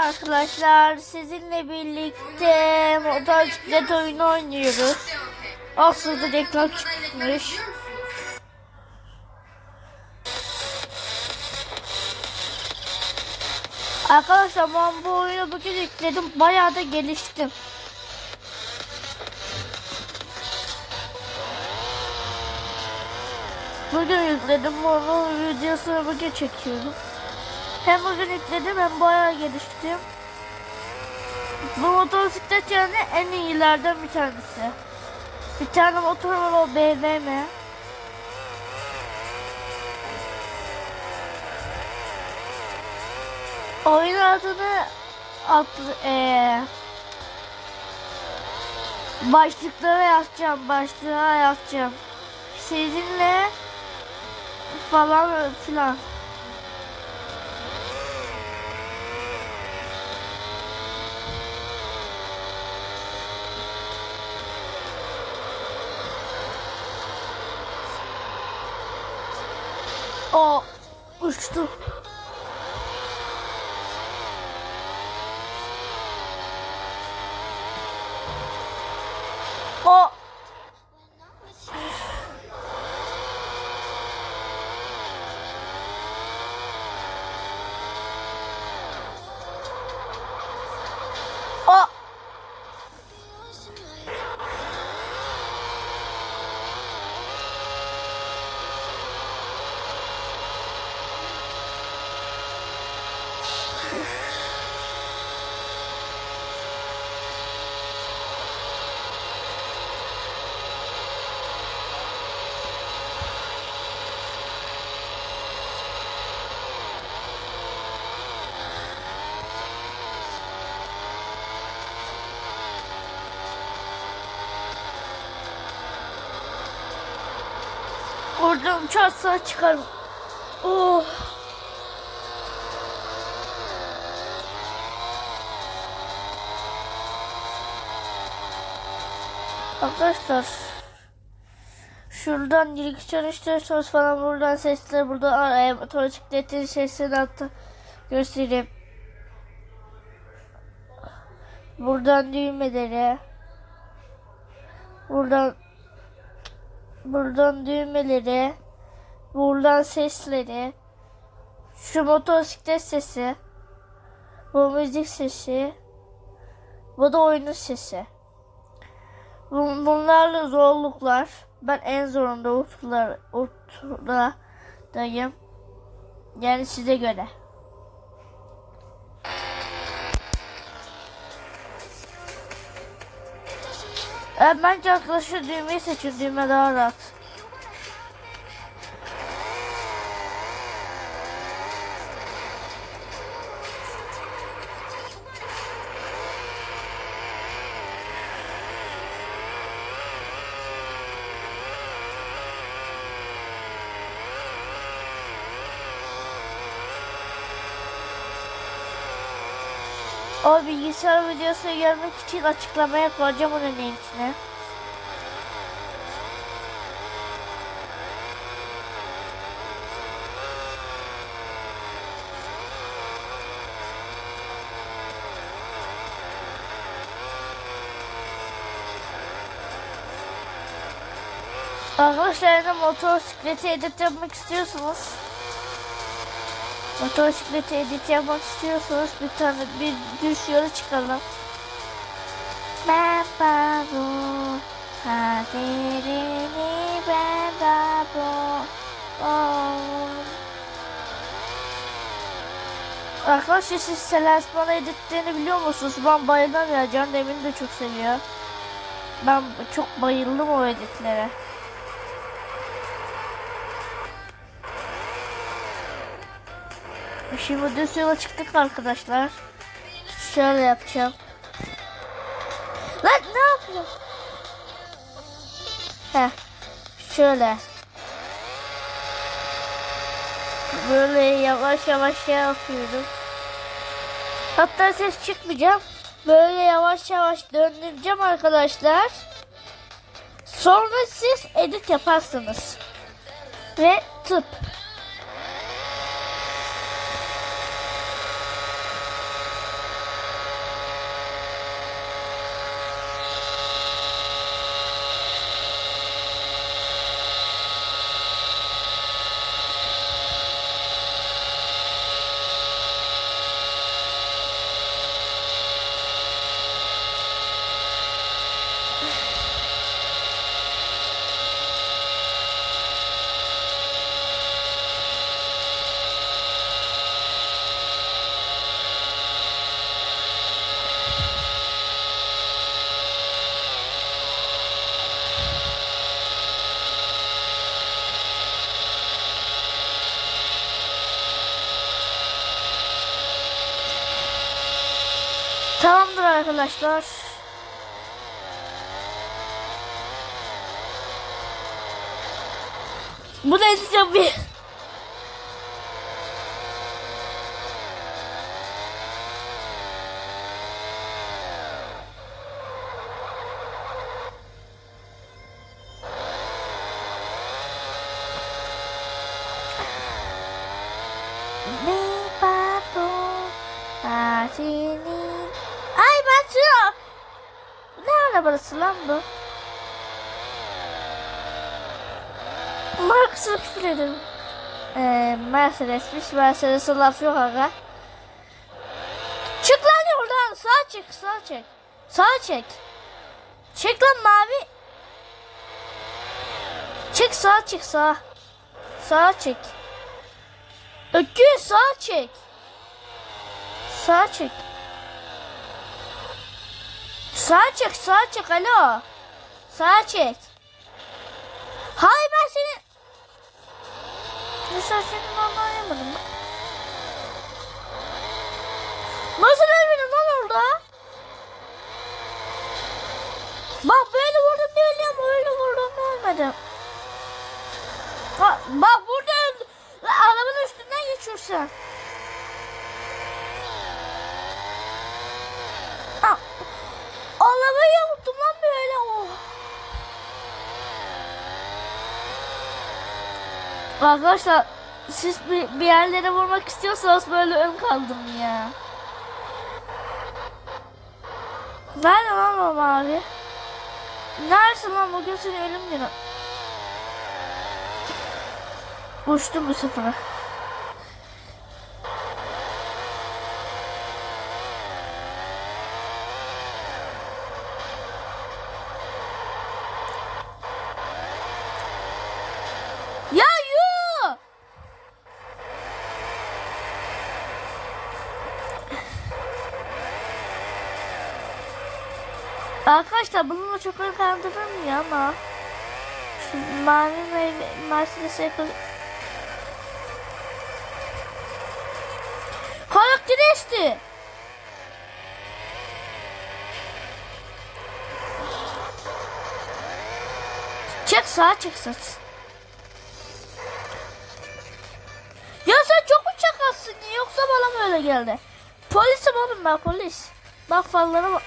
Arkadaşlar sizinle birlikte motosiklet oyunu oynuyoruz. Aslında reklam çıkmış. Arkadaşlar ben bu oyunu bugün yükledim. Bayağı da geliştim. Bugün yükledim. Onun videosunu bugün çekiyorum. Hem bugün yükledim hem bayağı geliştim. Bu motosiklet yani en iyilerden bir tanesi. Bir tane motor var o BMW. Oyun adını atlı, ee, başlıklara yazacağım, başlığa yazacağım. Sizinle falan filan. O uçtu. Oradan uçarsa çıkarım. Oh. Arkadaşlar şuradan direksiyon istiyorsanız falan buradan sesler burada e, motosikletin sesini hatta göstereyim. Buradan düğmeleri buradan buradan düğmeleri, buradan sesleri, şu motosiklet sesi, bu müzik sesi, bu da oyunun sesi. Bun- Bunlarla zorluklar. Ben en zorunda utlar, utladayım. Yani size göre. Bence arkadaşlar düğmeyi seçin. Düğme daha rahat. O bilgisayar videosu görmek için açıklamaya koyacağım onun linkini. Arkadaşlar eğer motosikleti edit yapmak istiyorsunuz Motosikleti edit yapmak istiyorsanız bir tane bir düz yola çıkalım. Ben babu, kaderini ben babu. Arkadaşlar siz Selasman editlerini biliyor musunuz? Ben bayıldım ya. Can Demin de çok seviyor. Ben çok bayıldım o editlere. Şimdi düz yola çıktık arkadaşlar. Şöyle yapacağım. Lan ne yapıyorsun? Heh. Şöyle. Böyle yavaş yavaş şey yapıyorum. Hatta ses çıkmayacağım. Böyle yavaş yavaş döndüreceğim arkadaşlar. Sonra siz edit yaparsınız. Ve tıp. Arkadaşlar. Bu da edeceğim bir. Bu? Marks'ı küfür ederim. Ee, Mercedes'miş. Mercedes'e laf yok aga. Çık lan yoldan. Sağa çek, sağa çek. Sağa çek. Çek lan mavi. Çek sağa çek sağa. Sağa çek. Öküz sağa çek. Sağa çek. Sağa çek, sağa çek. Alo. Sağa çek. Hayır ben seni... Mesela senin anlayamadım. Nasıl ölmedin lan orada? Bak böyle vurdum diye ölüyorum. Öyle vurdum ölmedim. Bak, bak burada öldü. Lan Arabanın üstünden geçiyorsun. Ha, Arabayı yamulttum lan böyle. Oh. Arkadaşlar siz bir, bir yerlere vurmak istiyorsanız böyle ön kaldım ya. Nerede lan o mavi? Neredesin lan bugün seni ölüm günü. Uçtum bu sefer. Ya yu! Arkadaşlar bununla çok kaldırırım ya ama şu mavi meyve Mercedes'e yakın Karakteri esti. Çek sağa çek saç. Ya sen çok mu çakalsın yoksa bana mı öyle geldi? Polisim oğlum ben polis. Bak fallara bak.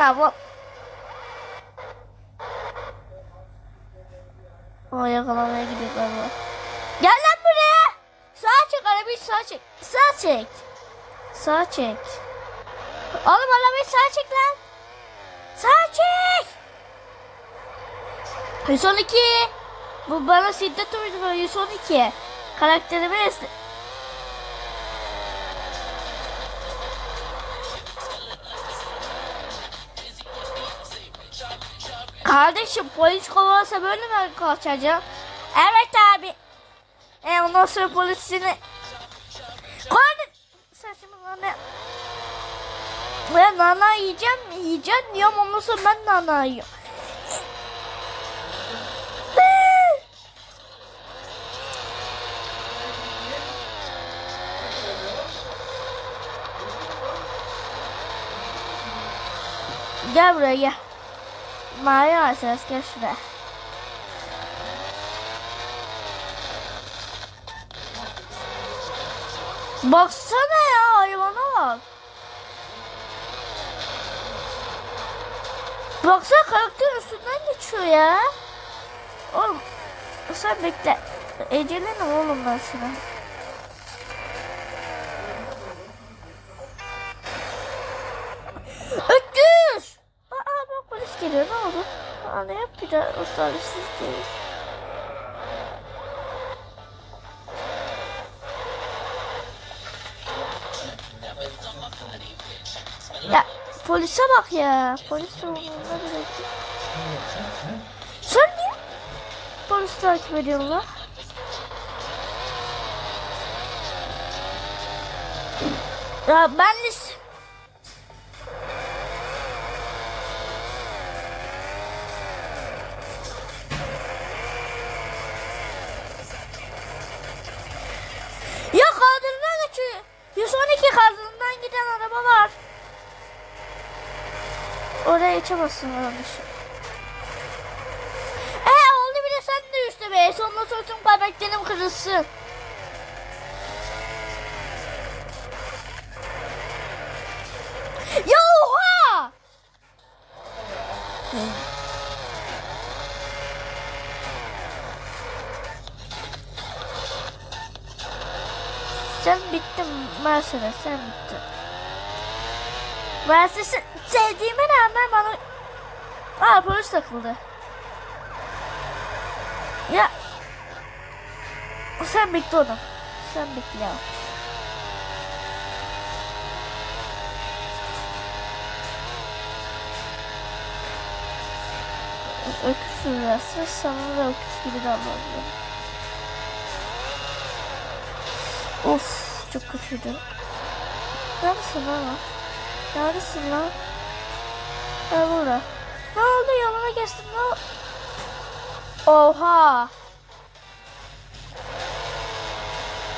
Ha bu. O yakalamaya gidiyor galiba. Gel lan buraya. Sağa çek arabayı sağa çek. Sağa çek. Sağa çek. Oğlum arabayı sağa çek lan. Sağa çek. 112. Bu bana şiddet uyguluyor 112. Karakterimi esne. Kardeşim polis kovalasa böyle mi kaçacağım? Evet abi. E ondan sonra polisini... Kardeş... Şimdi bana... Ben nana yiyeceğim mi? Yiyeceğim diyorum ondan sonra ben nana yiyorum. Gel buraya gel. Mavi Mercedes gel şuraya. Baksana ya hayvana bak. Baksana karakter üstünden geçiyor ya. Oğlum sen bekle. Ecelenim oğlum ben sana. O talihsiz değil. Ya polise bak ya. Polis umurunda bile. Sen niye polis takip ediyorsun? Ya ben de... Oraya geçemezsin kardeşim. E oldu bir de sen de üstte be. Sonunda sonra tüm karakterim kırılsın. Ya oha! Sen bittin Mercedes sen bittin. Mercedes'i sevdiğime rağmen bana... Aa polis takıldı. Ya. Sen bitti oğlum. Sen bitti ya. Öküz sürüyorsun sana da öküz gibi davranıyor. Of çok kötüydü. Neredesin lan? Neredesin lan? Ha burada. Ne oldu yanına geçtim ne? Oha.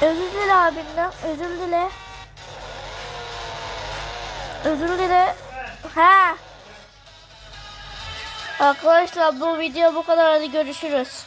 Özür dile abinden. Özür dile. Özür dile. Ha. Arkadaşlar bu video bu kadar. Hadi görüşürüz.